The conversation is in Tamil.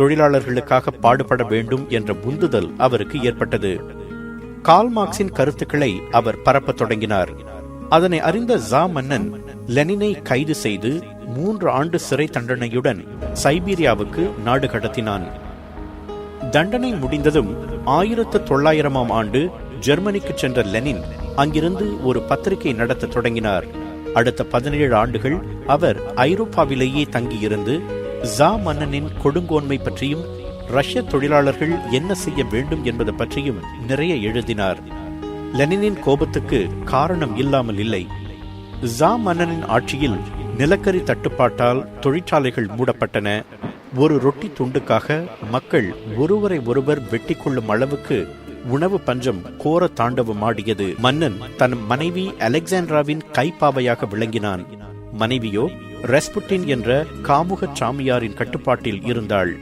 தொழிலாளர்களுக்காக பாடுபட வேண்டும் என்ற உந்துதல் அவருக்கு ஏற்பட்டது. கால்மார்க்சின் கருத்துக்களை அவர் பரப்பத் தொடங்கினார். அதனை அறிந்த ஜா மன்னன் லெனினை கைது செய்து மூன்று ஆண்டு சிறை தண்டனையுடன் சைபீரியாவுக்கு நாடு கடத்தினான். தண்டனை முடிந்ததும் ஆயிரத்து தொள்ளாயிரமாம் ஆண்டு ஜெர்மனிக்கு சென்ற லெனின் அங்கிருந்து ஒரு பத்திரிகை நடத்த தொடங்கினார். அடுத்த பதினேழு ஆண்டுகள் அவர் ஐரோப்பாவிலேயே தங்கியிருந்து ஜா மன்னனின் கொடுங்கோன்மை பற்றியும் ரஷ்ய தொழிலாளர்கள் என்ன செய்ய வேண்டும் என்பது பற்றியும் நிறைய எழுதினார். லெனினின் கோபத்துக்கு காரணம் இல்லாமல் இல்லை. ஜா மன்னனின் ஆட்சியில் நிலக்கரி தட்டுப்பாட்டால் தொழிற்சாலைகள் மூடப்பட்டன. ஒரு ரொட்டி துண்டுக்காக மக்கள் ஒருவரை ஒருவர் வெட்டி கொள்ளும் அளவுக்கு உணவு பஞ்சம் கோர தாண்டவம் ஆடியது. மன்னன் தன் மனைவி அலெக்சாண்ட்ராவின் கைப்பாவையாக விளங்கினான். மனைவியோ ரெஸ்புட்டின் என்ற காமுக சாமியாரின் கட்டுப்பாட்டில் இருந்தாள்.